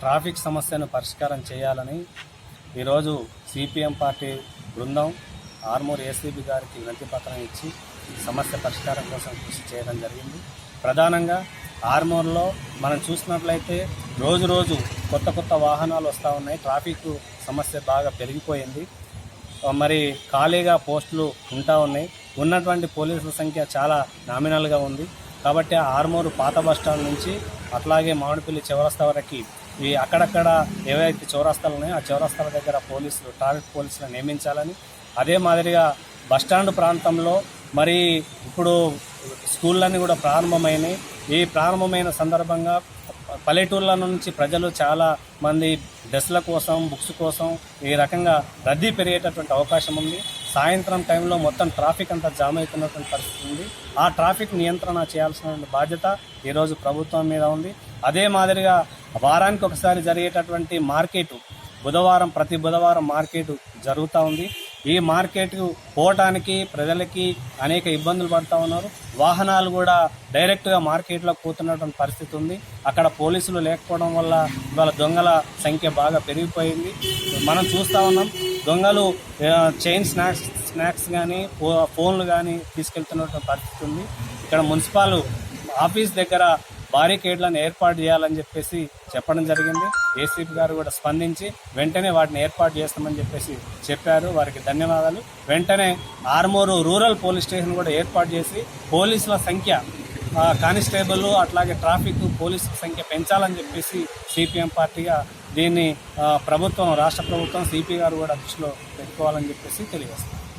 Traffic సమస్యను పరిష్కారం చేయాలని ఈరోజు సిపిఎం పార్టీ బృందం ఆర్మూర్ ఏసీబీ గారికి వినతి పత్రం ఇచ్చి ఈ సమస్య పరిష్కారం కోసం కృషి చేయడం జరిగింది. ప్రధానంగా ఆర్మూర్లో మనం చూసినట్లయితే రోజు రోజు కొత్త కొత్త వాహనాలు వస్తూ ఉన్నాయి. ట్రాఫిక్ సమస్య బాగా పెరిగిపోయింది. మరి ఖాళీగా పోస్టులు ఉంటా ఉన్నాయి. ఉన్నటువంటి పోలీసుల సంఖ్య చాలా నామినల్గా ఉంది. కాబట్టి ఆర్మూరు పాత బస్టాండ్ నుంచి అట్లాగే మామిడిపల్లి చివరస్త వరకు ఈ అక్కడక్కడ ఏవైతే చౌరస్తాలు ఉన్నాయో ఆ చౌరస్తాల దగ్గర పోలీసులు ట్రాఫిక్ పోలీసులు నియమించాలని అదే మాదిరిగా బస్టాండ్ ప్రాంతంలో మరి ఇప్పుడు స్కూళ్ళన్నీ కూడా ప్రారంభమైనాయి. ఈ ప్రారంభమైన సందర్భంగా పల్లెటూర్ల నుంచి ప్రజలు చాలా మంది డ్రెస్ల కోసం బుక్స్ కోసం ఈ రకంగా రద్దీ పెరిగేటటువంటి అవకాశం ఉంది. సాయంత్రం టైంలో మొత్తం ట్రాఫిక్ అంతా జామ్ అవుతున్నటువంటి పరిస్థితి ఉంది. ఆ ట్రాఫిక్ నియంత్రణ చేయాల్సిన బాధ్యత ఈరోజు ప్రభుత్వం మీద ఉంది. అదే మాదిరిగా వారానికి ఒకసారి జరిగేటటువంటి మార్కెట్ బుధవారం ప్రతి బుధవారం మార్కెట్ జరుగుతూ ఉంది. ఈ మార్కెట్ పోవటానికి ప్రజలకి అనేక ఇబ్బందులు పడుతూ ఉన్నారు. వాహనాలు కూడా డైరెక్ట్గా మార్కెట్లో పోతున్నటువంటి పరిస్థితి ఉంది. అక్కడ పోలీసులు లేకపోవడం వల్ల ఇవాళ దొంగల సంఖ్య బాగా పెరిగిపోయింది. మనం చూస్తూ ఉన్నాం దొంగలు చైన్ స్నాక్స్ స్నాక్స్ కానీ ఫోన్లు కానీ తీసుకెళ్తున్నటువంటి పరిస్థితి ఉంది. ఇక్కడ మున్సిపల్ ఆఫీస్ దగ్గర బారికేడ్లను ఏర్పాటు చేయాలని చెప్పేసి చెప్పడం జరిగింది. ఏసీపీ గారు కూడా స్పందించి వెంటనే వాటిని ఏర్పాటు చేస్తామని చెప్పేసి చెప్పారు. వారికి ధన్యవాదాలు. వెంటనే ఆర్మూరు రూరల్ పోలీస్ స్టేషన్ కూడా ఏర్పాటు చేసి పోలీసుల సంఖ్య కానిస్టేబుల్ అట్లాగే ట్రాఫిక్ పోలీసుల సంఖ్య పెంచాలని చెప్పేసి సిపిఎం పార్టీగా దీన్ని ప్రభుత్వం రాష్ట్ర ప్రభుత్వం సిపి గారు కూడా దృష్టిలో పెట్టుకోవాలని చెప్పేసి తెలియజేస్తారు